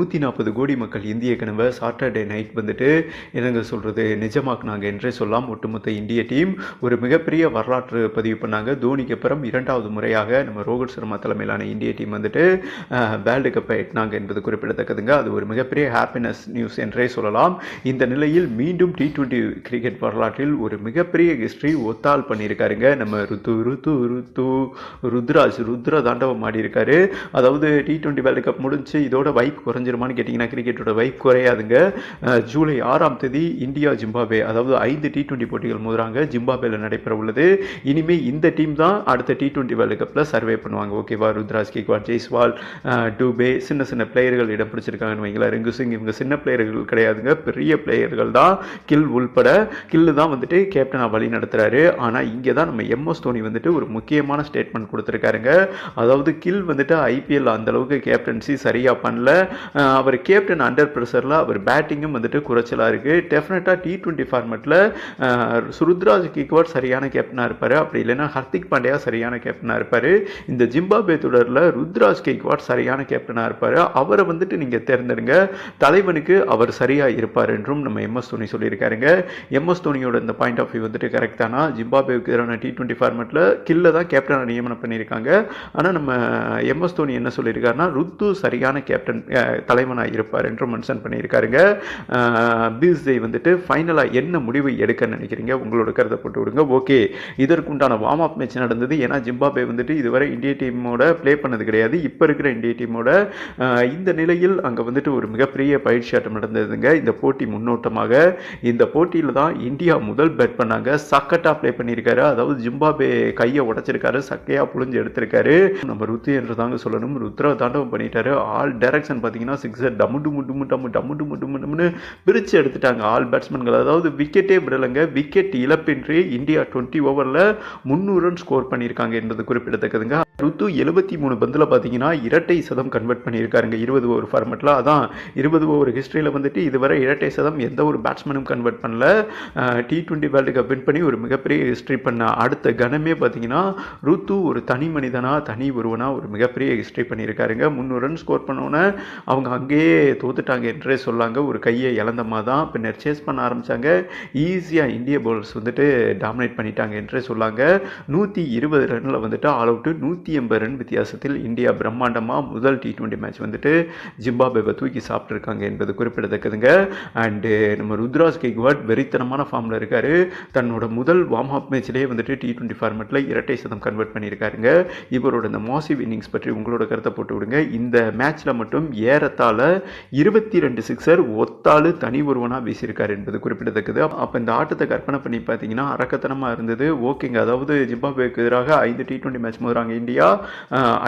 நூற்றி நாற்பது கோடி மக்கள் இந்திய கனவை சாட்டர்டே நைட் வந்துட்டு என்னங்க சொல்கிறது நிஜமாக்குனாங்க என்றே சொல்லலாம் ஒட்டுமொத்த இந்திய டீம் ஒரு மிகப்பெரிய வரலாற்று பதிவு பண்ணாங்க. தோனிக்கு அப்புறம் இரண்டாவது முறையாக நம்ம ரோஹித் சர்மா தலைமையிலான இந்திய டீம் வந்துட்டு வேர்ல்டு கப்பை எட்டினாங்க என்பது குறிப்பிடத்தக்கதுங்க. அது ஒரு மிகப்பெரிய ஹாப்பினஸ் நியூஸ் என்றே சொல்லலாம். இந்த நிலையில் மீண்டும் டி டுவெண்ட்டி கிரிக்கெட் வரலாற்றில் ஒரு மிகப்பெரிய ஹிஸ்ட்ரி ஒத்தால் பண்ணியிருக்காருங்க. நம்ம ருத்து ருத்து ருத்து ருத்ராஜ் ருத்ர தாண்டவம் ஆடி இருக்காரு அதாவது டி டுவெண்ட்டி வேர்ல்டு கப் முடிஞ்சு இதோட வைப் முடிஞ்சிருமான்னு கேட்டிங்கன்னா கிரிக்கெட்டோட வைப் குறையாதுங்க. ஜூலை ஆறாம் தேதி இந்தியா ஜிம்பாபே அதாவது ஐந்து டி டுவெண்ட்டி போட்டிகள் மோதுறாங்க. ஜிம்பாபேல நடைபெற உள்ளது. இனிமே இந்த டீம் தான் அடுத்த டி டுவெண்ட்டி வேர்ல்டு கப்பில் சர்வே பண்ணுவாங்க. ஓகேவா ருத்ராஜ் கேக்வாட் ஜெய்ஸ்வால் டூபே சின்ன சின்ன பிளேயர்கள் இடம் பிடிச்சிருக்காங்கன்னு வைங்களா ரிங்கு சிங் இவங்க சின்ன பிளேயர்கள் கிடையாதுங்க. பெரிய பிளேயர்கள் தான். கில் உள்பட கில்லு தான் வந்துட்டு கேப்டனாக வழி நடத்துகிறாரு ஆனால் இங்கே தான் நம்ம எம்எஸ் தோனி வந்துட்டு ஒரு முக்கியமான ஸ்டேட்மெண்ட் கொடுத்துருக்காருங்க. அதாவது கில் வந்துட்டு ஐபிஎல் அந்த அளவுக்கு கேப்டன்சி சரியாக பண்ணல. அவர் கேப்டன் அண்டர் ப்ரெஷரில் அவர் பேட்டிங்கும் வந்துட்டு குறைச்சலாக இருக்குது டெஃபினட்டாக டி ட்வெண்ட்டி ஃபார்மெட்டில் சுருத்ராஜ் கிக்வாட் சரியான கேப்டனாக இருப்பார். அப்படி இல்லைன்னா ஹர்திக் பாண்டியா சரியான கேப்டனாக இருப்பார். இந்த ஜிம்பாபே தொடரில் ருத்ராஜ் கேக்வாட் சரியான கேப்டனாக இருப்பார். அவரை வந்துட்டு நீங்கள் தேர்ந்தெடுங்க. தலைவனுக்கு அவர் சரியாக இருப்பார் என்றும் நம்ம எம்எஸ் தோனி சொல்லியிருக்காருங்க. எம்எஸ் தோனியோட இந்த பாயிண்ட் ஆஃப் வியூ வந்துட்டு கரெக்டானா ஜிம்பாபேவுக்கு எதிரான டி ட்வெண்ட்டி ஃபார்மெட்டில் கில்ல தான் கேப்டனாக நியமனம் பண்ணியிருக்காங்க. ஆனால் நம்ம எம்எஸ் தோனி என்ன சொல்லியிருக்காருன்னா ருத்து சரியான கேப்டன் தலைவனாக இருப்பார் என்றும் மென்ஷன் பண்ணியிருக்காருங்க. பிஎஸ்ஐ வந்துட்டு ஃபைனலாக என்ன முடிவு எடுக்க நினைக்கிறீங்க? உங்களோட கருத்தை போட்டு விடுங்க. ஓகே இதற்குண்டான வார்ம் அப் மேட்ச் நடந்தது. ஏன்னா ஜிம்பாபே வந்துட்டு இதுவரை இந்திய டீமோட ப்ளே பண்ணது கிடையாது. இப்போ இருக்கிற இந்திய டீமோட இந்த நிலையில் அங்கே வந்துட்டு ஒரு மிகப்பெரிய பயிற்சி ஆட்டம் நடந்ததுங்க. இந்த போட்டி முன்னோட்டமாக இந்த போட்டியில் தான் இந்தியா முதல் பேட் பண்ணாங்க. சக்கட்டாக ப்ளே பண்ணியிருக்காரு. அதாவது ஜிம்பாபே கையை உடைச்சிருக்காரு. சக்கையாக புழிஞ்சு எடுத்திருக்காரு. நம்ம ருத்து என்று தாங்க சொல்லணும். ருத்ரா தாண்டவம் பண்ணிட்டாரு. ஆல் டைரக்ஷன் பார்த்தீங்கன்னா பார்த்தீங்கன்னா சிக்ஸர் டம்மு டும்மு டும்மு டம்மு டம்மு டும்மு டும்மு டம்முன்னு பிரித்து எடுத்துட்டாங்க ஆல் பேட்ஸ்மேன்கள் அதாவது விக்கெட்டே விடலைங்க. விக்கெட் இழப்பின்றி இந்தியா டுவெண்ட்டி ஓவரில் முந்நூறு ரன் ஸ்கோர் பண்ணியிருக்காங்க என்பது குறிப்பிடத்தக்கதுங்க. ருத்து எழுபத்தி மூணு பந்தில் பார்த்தீங்கன்னா இரட்டை சதம் கன்வெர்ட் பண்ணியிருக்காருங்க. இருபது ஓவர் ஃபார்மெட்டில் அதான் இருபது ஓவர் ஹிஸ்ட்ரியில் வந்துட்டு இதுவரை இரட்டை சதம் எந்த ஒரு பேட்ஸ்மேனும் கன்வெர்ட் பண்ணல. T twenty world cup win பண்ணி ஒரு மிகப்பெரிய ஹிஸ்ட்ரி பண்ண அடுத்த கணமே பார்த்தீங்கன்னா ருத்து ஒரு தனி மனிதனாக தனி ஒருவனாக ஒரு மிகப்பெரிய ஹிஸ்ட்ரி பண்ணியிருக்காருங்க. முந்நூறு ரன் ஸ்கோர் பண்ணோன்னே அவங்க அங்கேயே தோத்துட்டாங்க என்றே சொல்லாங்க. ஒரு கையை இழந்தமாக தான் பின்னர் சேஸ் பண்ண ஆரம்பித்தாங்க ஈஸியாக இந்திய பவுலர்ஸ் வந்துட்டு டாமினேட் பண்ணிட்டாங்க என்றே சொல்லாங்க. நூற்றி இருபது ரனில் வந்துட்டு ஆல் அவுட்டு நூற்றி எண்பது ரன் வித்தியாசத்தில் இந்தியா பிரம்மாண்டமாக முதல் டி ட்வெண்ட்டி மேட்ச் வந்துட்டு ஜிம்பாபேவை தூக்கி சாப்பிட்ருக்காங்க என்பது குறிப்பிடத்தக்கதுங்க. அண்டு eh, நம்ம ருத்ராஜ் கெக்வாட் வெறித்தனமான ஃபார்மில் இருக்கார். தன்னோட முதல் வார்ம் அப் மேட்ச்லேயே வந்துட்டு டி டுவெண்ட்டி ஃபார்மெட்டில் இரட்டை சதம் கன்வெர்ட் பண்ணியிருக்காருங்க. இவரோட இந்த மாசிவ் இன்னிங்ஸ் பற்றி உங்களோட கருத்தை போட்டு விடுங்க. இந்த மேட்ச்சில் மட்டும் ஏறத்தாழ இருபத்தி ரெண்டு சிக்ஸர் ஒத்தாலு தனி ஒருவனாக வீசியிருக்கார் என்பது குறிப்பிடத்தக்கது. அப்போ இந்த ஆட்டத்தை கற்பனை பண்ணி பார்த்தீங்கன்னா அரக்கத்தனமாக இருந்தது. ஓகேங்க. அதாவது ஜிம்பாபேக்கு எதிராக ஐந்து டி ட்வெண்ட்டி மேட்ச் மோதுறாங்க இந்தியா. இந்தியா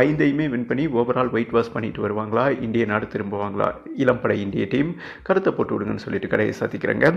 ஐந்தையுமே வின் பண்ணி ஓவரால் ஒயிட் வாஷ் பண்ணிட்டு வருவாங்களா? இந்திய நாடு திரும்புவாங்களா? இளம்படை இந்திய டீம் கருத்தை போட்டு விடுங்கன்னு சொல்லிட்டு கடையை சாத்திக்கிறேங்க.